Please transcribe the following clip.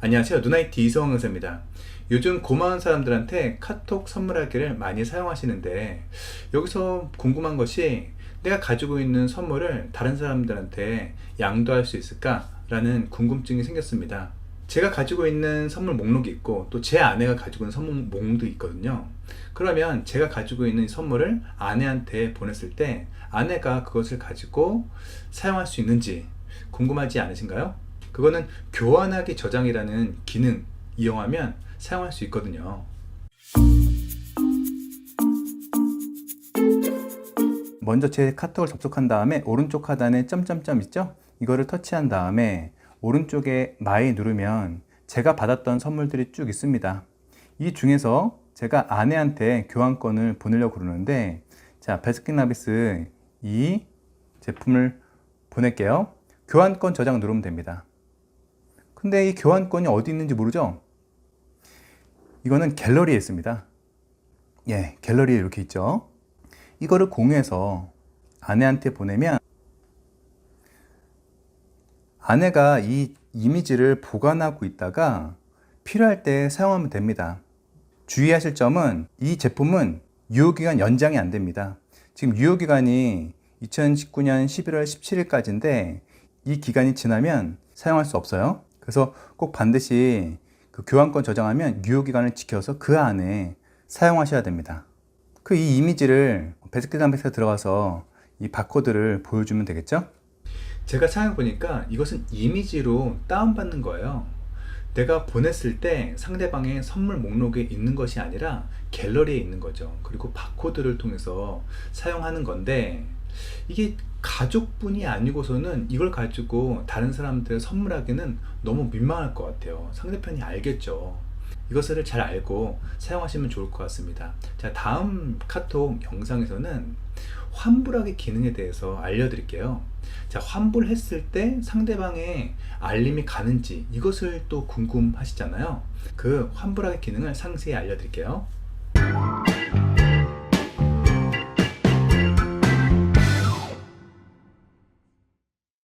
안녕하세요. 누나이티 이성원 의사입니다. 요즘 고마운 사람들한테 카톡 선물하기를 많이 사용하시는데 여기서 궁금한 것이 내가 가지고 있는 선물을 다른 사람들한테 양도할 수 있을까라는 궁금증이 생겼습니다. 제가 가지고 있는 선물 목록이 있고 또 제 아내가 가지고 있는 선물 목록도 있거든요. 그러면 제가 가지고 있는 이 선물을 아내한테 보냈을 때 아내가 그것을 가지고 사용할 수 있는지 궁금하지 않으신가요? 그거는 교환하기 저장이라는 기능 이용하면 사용할 수 있거든요. 먼저 제 카톡을 접속한 다음에 오른쪽 하단에 점점점 있죠? 이거를 터치한 다음에 오른쪽에 마이 누르면 제가 받았던 선물들이 쭉 있습니다. 이 중에서 제가 아내한테 교환권을 보내려고 그러는데 자, 베스킨라빈스 이 제품을 보낼게요. 교환권 저장 누르면 됩니다. 근데 이 교환권이 어디 있는지 모르죠? 이거는 갤러리에 있습니다. 예, 갤러리에 이렇게 있죠. 이거를 공유해서 아내한테 보내면 아내가 이 이미지를 보관하고 있다가 필요할 때 사용하면 됩니다. 주의하실 점은 이 제품은 유효기간 연장이 안 됩니다. 지금 유효기간이 2019년 11월 17일까지인데 이 기간이 지나면 사용할 수 없어요. 그래서 꼭 반드시 그 교환권 저장하면 유효기간을 지켜서 그 안에 사용하셔야 됩니다. 그 이 이미지를 베스킨라빈스에 들어가서 이 바코드를 보여주면 되겠죠? 제가 사용해 보니까 이것은 이미지로 다운받는 거예요. 내가 보냈을 때 상대방의 선물 목록에 있는 것이 아니라 갤러리에 있는 거죠. 그리고 바코드를 통해서 사용하는 건데 이게 가족분이 아니고서는 이걸 가지고 다른 사람들 선물하기는 너무 민망할 것 같아요. 상대편이 알겠죠. 이것을 잘 알고 사용하시면 좋을 것 같습니다. 자, 다음 카톡 영상에서는 환불하기 기능에 대해서 알려드릴게요. 자, 환불했을 때 상대방의 알림이 가는지 이것을 또 궁금하시잖아요. 그 환불하기 기능을 상세히 알려드릴게요.